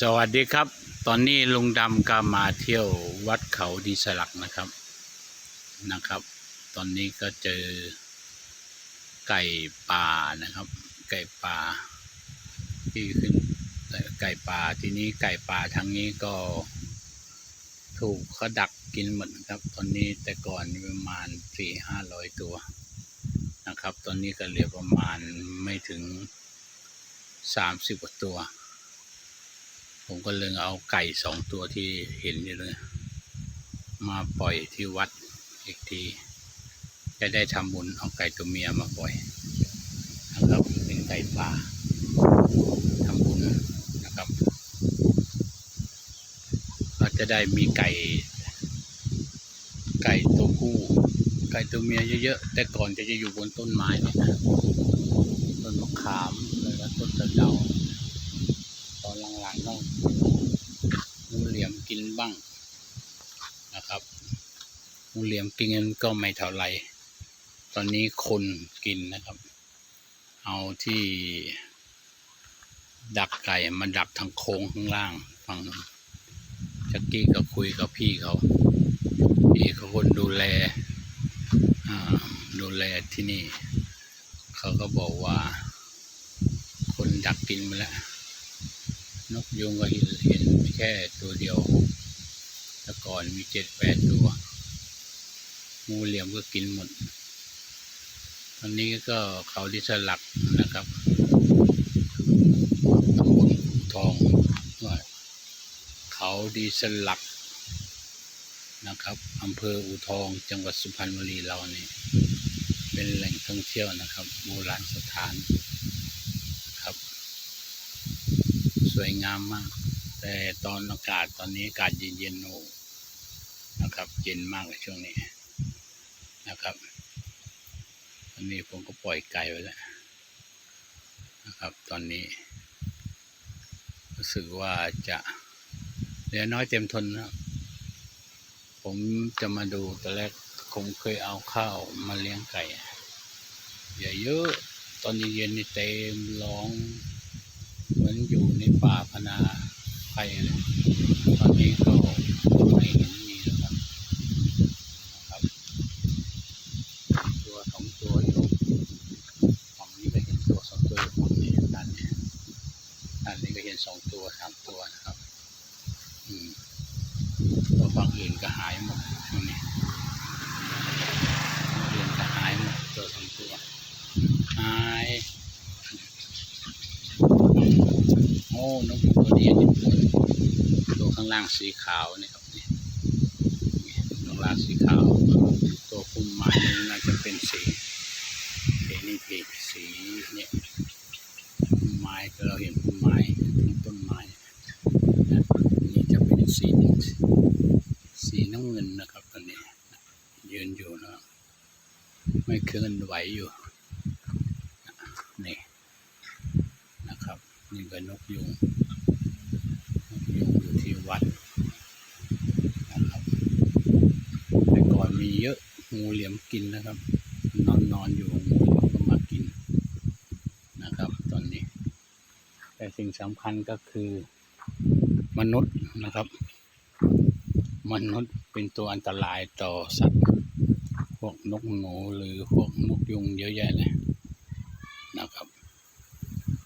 สวัสดีครับ ตอนนี้ลุงดำก็มาเที่ยววัดเขาดีสลักนะครับนะครับ ตอนนี้ก็เจอไก่ป่านะครับ ไก่ป่าที่ขึ้นไก่ป่าทีนี้ไก่ป่าทางนี้ก็ ถูกเขาดักกินหมดครับ ตอนนี้แต่ก่อนประมาณสี่ห้าร้อยตัวนะครับ ตอนนี้ก็เหลือประมาณไม่ถึงสามสิบกว่าตัว ผมก็เลยเอาไก่สองตัวที่เห็นอยู่เลย มาปล่อยที่วัดอีกทีจะได้ทำบุญเอาไก่ตัวเมียมาปล่อยนะครับเป็นไก่ป่าทำบุญนะครับเราจะได้มีไก่ ไก่ตัวผู้ไก่ตัวเมียเยอะๆแต่ก่อนจะจะอยู่บนต้นไม้นะต้นมะขามแล้วก็ต้นตะเดา หลังๆก็งูเหลี่ยมกินบ้างนะครับงูเหลี่ยมกินก็ไม่เท่าไหรตอนนี้คนกินนะครับ เอาที่ดักไก่มาดักทางโค้งข้างล่างฝั่งนู้นจักกี้ก็คุยกับพี่เขาพี่เขาคนดูแลดูแลที่นี่ เขาก็บอกว่า คนดักกินมาแล้ว นกยุงก็เห็นเห็นแค่ตัวเดียวแต่ก่อนมีเจ็ดแปดตัวงูเหลี่ยมก็กินหมดตอนนี้ก็เขาดิสลักนะครับตำบลอูทองว่าเขาดีสลักนะครับอำเภออูทอง จังหวัดสุพรรณบุรีเรานี่ เป็นแหล่งท่องเที่ยวนะครับโบราณสถาน สวยงามมาก แต่ตอนอากาศตอนนี้อากาศเย็นๆโอ้นะครับ เย็นมากเลยช่วงนี้นะครับตอนนี้ผมก็ปล่อยไก่ไว้แล้วนะครับ ตอนนี้ รู้สึกว่าจะเหลือน้อยเต็มทนนะผมจะมาดูแตอนแรกผมเคยเอาข้าวมาเลี้ยงไก่อย่เยอะตอนเย็นๆนี่เต็มร้อง เหมือนอยู่ใน ป่าพนาไผ่เลยตอนนี้ก็ไม่เห็นมีแล้วครับนะครับ ตัวสองตัวอยู่ฝั่งนี้ก็เห็นตัวสองตัวอยู่ฝั่งนี้ด้านนี้ด้านนี้ก็เห็นสองตัวสามตัวนะครับอืมตัวฝั่งอื่นก็หายหมดช่วงนี้ฝั่งอื่นก็หายหมดตัวสองตัวหาย โอ้นกยู่ตัวเดียวนี่ตัวหนึ่งตัวข้างล่างสีขาวนี่ครับนี่ข้างล่างสีขาว ตัวพุ่มไม้นี่น่าจะเป็นสีเห็นนี่พีสีเนี่ยพุ่มไม้ก็เราเห็นพุ่มไม้ต้นไม้นะนี่จะเป็นสีสีน้ำเงินนะครับตอนนี้ยืนอยู่นะครับไม่เคลื่อนไหวอยู่นี่ นี่ก็นกยุงนกยุงอยู่ที่วัดนะครับแต่ก่อนมีเยอะงูเหลี่ยมกินนะครับ นอนนอนอยู่งูเหลี่ยมก็มากินนะครับ ตอนนี้ แต่สิ่งสำคัญก็คือมนุษย์นะครับ มนุษย์เป็นตัวอันตรายต่อสัตว์ พวกนกหนูหรือพวกนกยุงเยอะแยะเลยนะครับ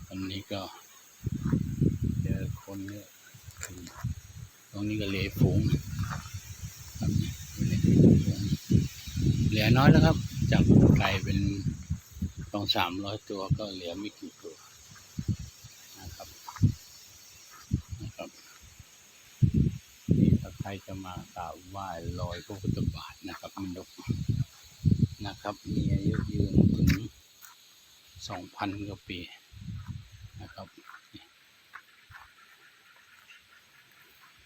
ตอนนี้ก็ นเยอะขึ้นตรงนี้ก็เหลยฝูงครับเหลือฝูงเหลือน้อยแล้วครับ จากไก่เป็นสองสามร้อยตัวก็เหลือไม่กี่ตัวนะครับนะครับนี่ถ้าใครจะมากราบไหว้ลอยพระพุทธบาทนะครับมันดกนะครับ มีอายุยืนถึงสองพันกว่าปี นะครับนี่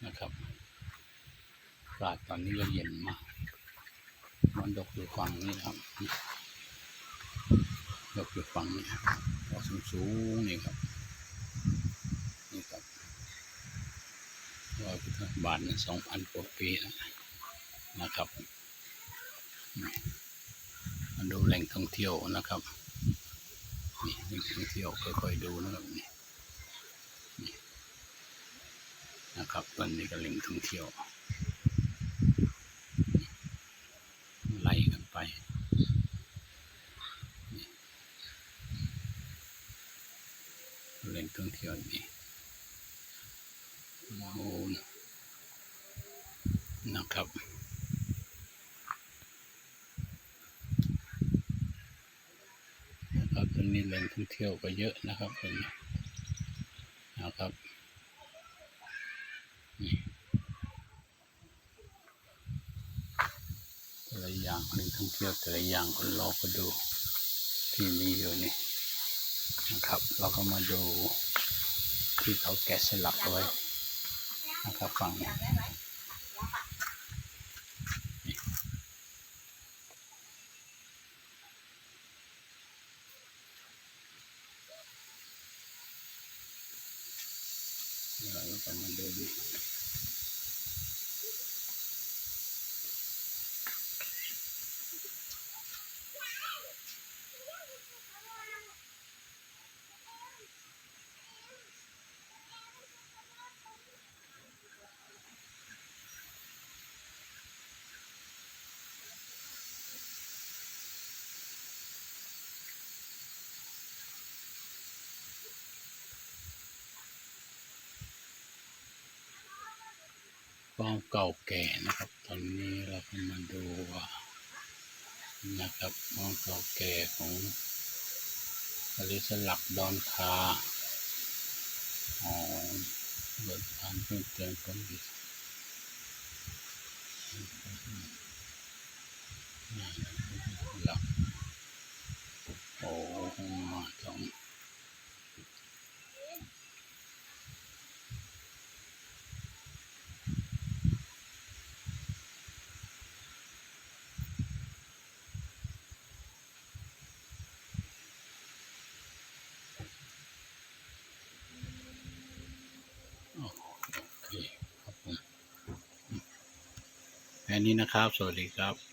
นะครับาศตอนนี้ก็เย็นมากมันดกอยู่ฝั่งนี้ครับดกอยู่ฝั่งนี้ก็สูงสูงนี่ครับ นี่ครับรอยพุทธบาทสองพันกว่าปีแล้วนะครับมาดูแหล่งท่องเที่ยวนะครับ นี่แหล่งท่องเที่ยวค่อยๆดูนะครับนี่นะครับตอนนี้ก็เล็งท่องเที่ยว ไล่กันไปนี่ แหล่งท่องเที่ยวนี่โอ้โหนะครับนะครับตอนนี้แหล่งท่องเที่ยวก็เยอะนะครับตอนนี้นะครับนี่แต่ละอย่างแหล่งท่องเที่ยวแต่ละอย่างคนเราก็ดูที่มีอยู่นี่นะครับ เราก็มาดู ที่เขาแกะสลักเอาไว้นะครับฝั่งนี้นี่เราก็มาดู ความเก่าแก่นะครับ ตอนนี้เราก็มาดูว่านะครับความเก่าแก่ของอริสลักดอนคาอ๋อเบิดผ่านเพิ่มเติมคนอีกหลักโอ้มาสอง โอเคครับผมแค่นี้นะครับ สวัสดีครับ